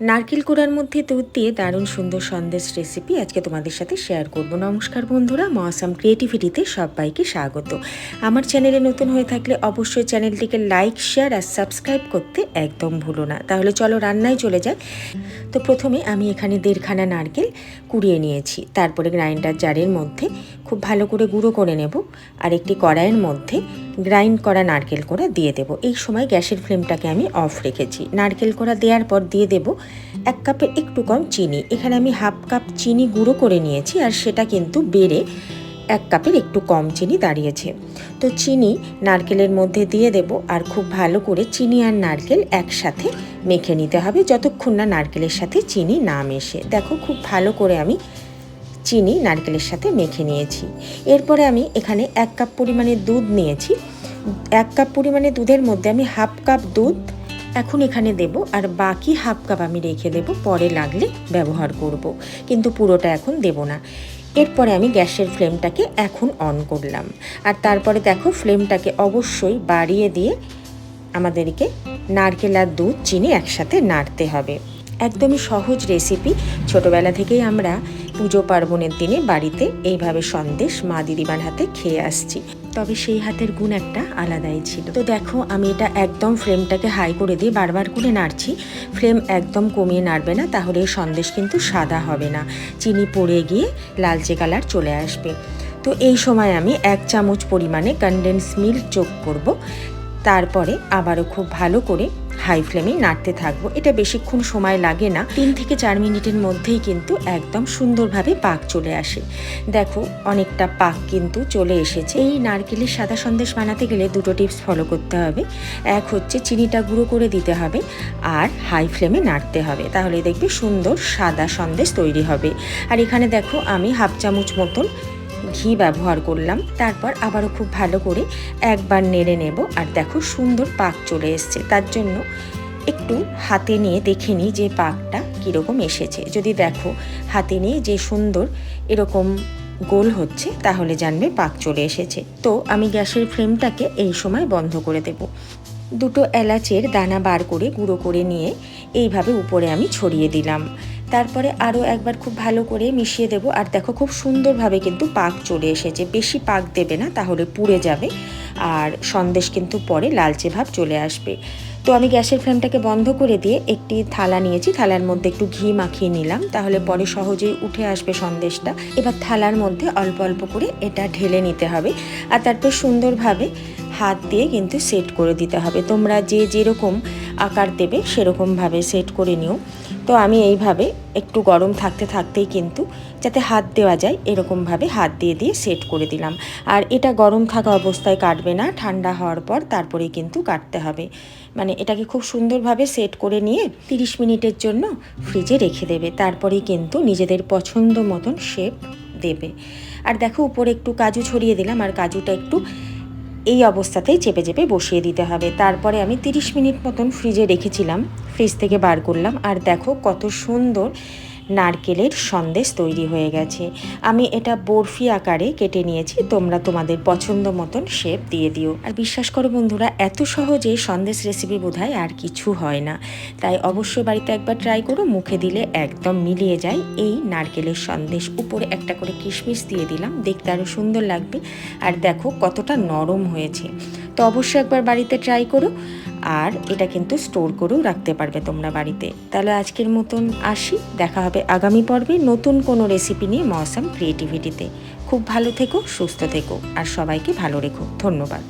নারকেল কোড়ার মধ্যে দুধ দিয়ে দারুণ সুন্দর সন্দেশ রেসিপি আজকে তোমাদের সাথে শেয়ার করব। নমস্কার বন্ধুরা মহাসাম ক্রিয়েটিভিটিতে সবাইকে স্বাগত। আমার চ্যানেলে নতুন হয়ে থাকলে অবশ্যই চ্যানেলটিকে লাইক শেয়ার আর সাবস্ক্রাইব করতে একদম ভুলো না। তাহলে চলো রান্নায় চলে যাই। তো প্রথমে আমি এখানে দেড়খানা নারকেল কুড়িয়ে নিয়েছি। তারপরে গ্রাইন্ডার জারের মধ্যে খুব ভালো করে গুঁড়ো করে নেব। আর একটি কড়াইয়ের মধ্যে গ্রাইন্ড করা নারকেল কোড়া দিয়ে দেব। এই সময় গ্যাসের ফ্লেমটাকে আমি অফ রেখেছি। নারকেল কোড়া দেওয়ার পর দিয়ে দেব এক কাপের একটু কম চিনি। এখানে আমি হাফ কাপ চিনি গুঁড়ো করে নিয়েছি আর সেটা কিন্তু বেড়ে এক কাপের একটু কম চিনি দাঁড়িয়েছে। তো চিনি নারকেলের মধ্যে দিয়ে দেব আর খুব ভালো করে চিনি আর নারকেল একসাথে মেখে নিতে হবে, যতক্ষণ না নারকেলের সাথে চিনি না মেশে। দেখো খুব ভালো করে আমি চিনি নারকেলের সাথে মেখে নিয়েছি। এরপরে আমি এখানে এক কাপ পরিমাণে দুধ নিয়েছি। এক কাপ পরিমাণে দুধের মধ্যে আমি হাফ কাপ দুধ এখন এখানে দেব আর বাকি হাফ কাপ আমি রেখে দেব, পরে লাগলে ব্যবহার করব। কিন্তু পুরোটা এখন দেব না। এরপরে আমি গ্যাসের ফ্লেমটাকে এখন অন করলাম। আর তারপরে দেখো ফ্লেমটাকে অবশ্যই বাড়িয়ে দিয়ে আমাদেরকে নারকেল আর দুধ, চিনি একসাথে নাড়তে হবে। একদমই সহজ রেসিপি। ছোটবেলা থেকেই আমরা পুজো পার্বণের দিনে বাড়িতে এইভাবে সন্দেশ মা দিদিমার হাতে খেয়ে আসছি। তবে সেই হাতের গুণ একটা আলাদাই ছিল। তো দেখো, আমি এটা একদম ফ্লেমটাকে হাই করে দিয়ে বারবার করে নাড়ছি। ফ্লেম একদম কমিয়ে নাড়বে না, তাহলে এই সন্দেশ কিন্তু সাদা হবে না। চিনি পড়ে গিয়ে লালচে কালার চলে আসবে। তো এই সময় আমি এক চামচ পরিমাণে কনডেন্স মিল্ক যোগ করব। তারপরে আবারও খুব ভালো করে হাই ফ্লেমে নাড়তে থাকব। এটা বেশিক্ষণ সময় লাগে না। তিন থেকে চার মিনিটের মধ্যেই কিন্তু একদম সুন্দরভাবে পাক চলে আসে। দেখো, অনেকটা পাক কিন্তু চলে এসেছে। এই নারকেলের সাদা সন্দেশ বানাতে গেলে দুটো টিপস ফলো করতে হবে। এক হচ্ছে চিনিটা গুঁড়ো করে দিতে হবে আর হাই ফ্লেমে নাড়তে হবে। তাহলে দেখবে সুন্দর সাদা সন্দেশ তৈরি হবে। আর এখানে দেখো, আমি হাফ চামচ মতন ঘি ব্যবহার করলাম। তারপর আবারও খুব ভালো করে একবার নেড়ে নেব আর দেখো সুন্দর পাক চলে এসছে। তার জন্য একটু হাতে নিয়ে দেখে নিই যে পাকটা কীরকম এসেছে। যদি দেখো হাতে নিয়ে যে সুন্দর এরকম গোল হচ্ছে, তাহলে জানবে পাক চলে এসেছে। তো আমি গ্যাসের ফ্লেমটাকে এই সময় বন্ধ করে দেব। দুটো এলাচের দানা বার করে গুঁড়ো করে নিয়ে এইভাবে উপরে আমি ছড়িয়ে দিলাম। তারপরে আরও একবার খুব ভালো করে মিশিয়ে দেব। আর দেখো খুব সুন্দরভাবে কিন্তু পাক চলে এসেছে। বেশি পাক দেবে না, তাহলে পুড়ে যাবে। আর সন্দেশ কিন্তু পরে লালচে ভাব চলে আসবে। তো আমি গ্যাসের ফ্লেমটাকে বন্ধ করে দিয়ে একটি থালা নিয়েছি। থালার মধ্যে একটু ঘি মাখিয়ে নিলাম। তাহলে পরে সহজেই উঠে আসবে সন্দেশটা। এবার থালার মধ্যে অল্প অল্প করে এটা ঢেলে নিতে হবে। আর তারপর সুন্দরভাবে হাত দিয়ে কিন্তু সেট করে দিতে হবে। তোমরা যে যেরকম আকার দেবে সেরকমভাবে সেট করে নিও। তো আমি এইভাবে একটু গরম থাকতে থাকতেই কিন্তু যাতে হাত দেওয়া যায়, এরকমভাবে হাত দিয়ে দিয়ে সেট করে দিলাম। আর এটা গরম থাকা অবস্থায় কাটবে না, ঠান্ডা হওয়ার পর তারপরে কিন্তু কাটতে হবে। মানে এটাকে খুব সুন্দরভাবে সেট করে নিয়ে 30 মিনিটের জন্য ফ্রিজে রেখে দেবে। তারপরেই কিন্তু নিজেদের পছন্দ মতন শেপ দেবে। আর দেখো উপরে একটু কাজু ছড়িয়ে দিলাম, আর কাজুটা একটু এই অবস্থাতেই চেপে চেপে বসিয়ে দিতে হবে। তারপরে আমি 30 মিনিট মতন ফ্রিজে রেখেছিলাম। ফ্রিজ থেকে বার করলাম। আর দেখো কত সুন্দর নারকেলের সন্দেশ তৈরি হয়ে গেছে। আমি এটা বরফি আকারে কেটে নিয়েছি, তোমরা তোমাদের পছন্দ মতন শেপ দিয়ে দিও। আর বিশ্বাস করো বন্ধুরা, এত সহজে সন্দেশ রেসিপি বোধহয় আর কিছু হয় না। তাই অবশ্যই বাড়িতে একবার ট্রাই করো, মুখে দিলে একদম মিলিয়ে যায়। এই নারকেলের সন্দেশ উপরে একটা করে কিশমিশ দিয়ে দিলাম, দেখতে আরও সুন্দর লাগবে। আর দেখো কতটা নরম হয়েছে। তো অবশ্যই একবার বাড়িতে ট্রাই করো, আর এটা কিন্তু স্টোর করেও রাখতে পারবে তোমরা বাড়িতে। তাহলে আজকের মতন আসি, দেখা হবে আগামী পর্বে নতুন কোনো রেসিপি নিয়ে মৌসাম ক্রিয়েটিভিটিতে খুব ভালো থেকো, সুস্থ থেকো, আর সবাইকে ভালো রেখো। ধন্যবাদ।